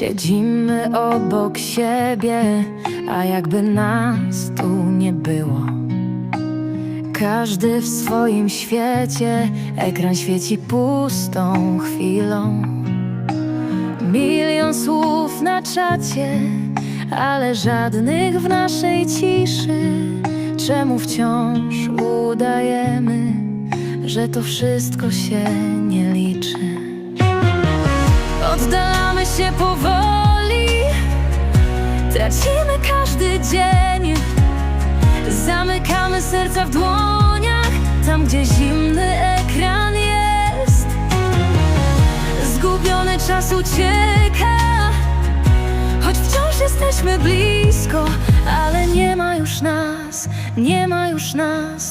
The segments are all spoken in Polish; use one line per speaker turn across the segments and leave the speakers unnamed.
Siedzimy obok siebie, a jakby nas tu nie było. Każdy w swoim świecie, ekran świeci pustą chwilą. Milion słów na czacie, ale żadnych w naszej ciszy. Czemu wciąż udajemy, że to wszystko się nie liczy? Oddalamy się powoli, tracimy każdy dzień. Zamykamy serca w dłoniach, tam gdzie zimny ekran jest. Zgubiony czas ucieka, choć wciąż jesteśmy blisko, ale nie ma już nas, nie ma już nas,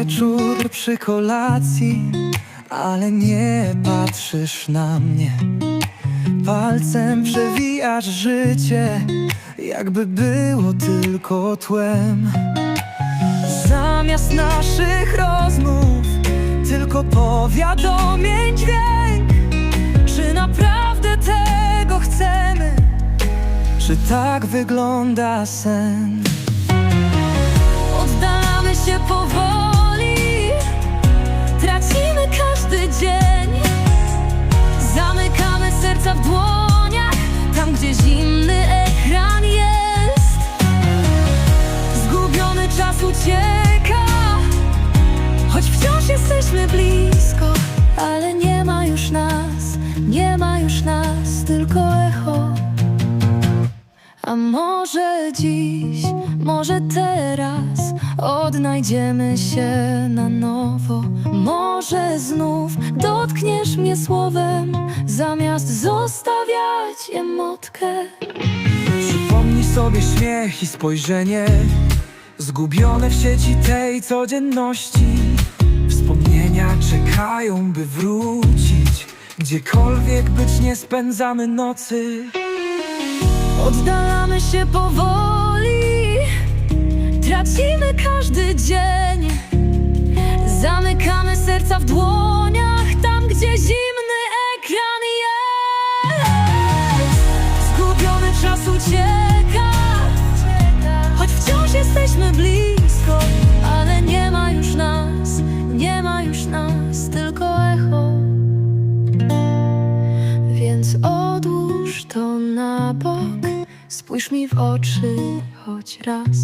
Wieczór przy kolacji, ale nie patrzysz na mnie. Palcem przewijasz życie, jakby było tylko tłem. Zamiast naszych rozmów, tylko powiadomień dźwięk. Czy naprawdę tego chcemy? Czy tak wygląda sen?
Oddalamy się powoli, czas ucieka, choć wciąż jesteśmy blisko, ale nie ma już nas, nie ma już nas, tylko echo. A może dziś, może teraz odnajdziemy się na nowo. Może znów dotkniesz mnie słowem, zamiast zostawiać emotkę.
Przypomnij sobie śmiech i spojrzenie Zgubione w sieci tej codzienności. Wspomnienia czekają, by wrócić. Gdziekolwiek być nie spędzamy nocy.
Oddalamy się powoli, tracimy każdy dzień. Zamykamy serca w dłoniach, tam gdzie zimny ekran jest. Zgubiony czas ucieka, spójrz mi w oczy choć raz,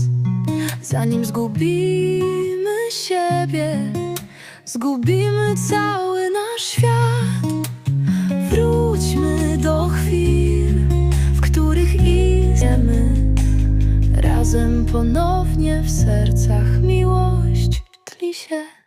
zanim zgubimy siebie, zgubimy cały nasz świat. Wróćmy do chwil, w których idziemy razem ponownie w sercach miłość tli się.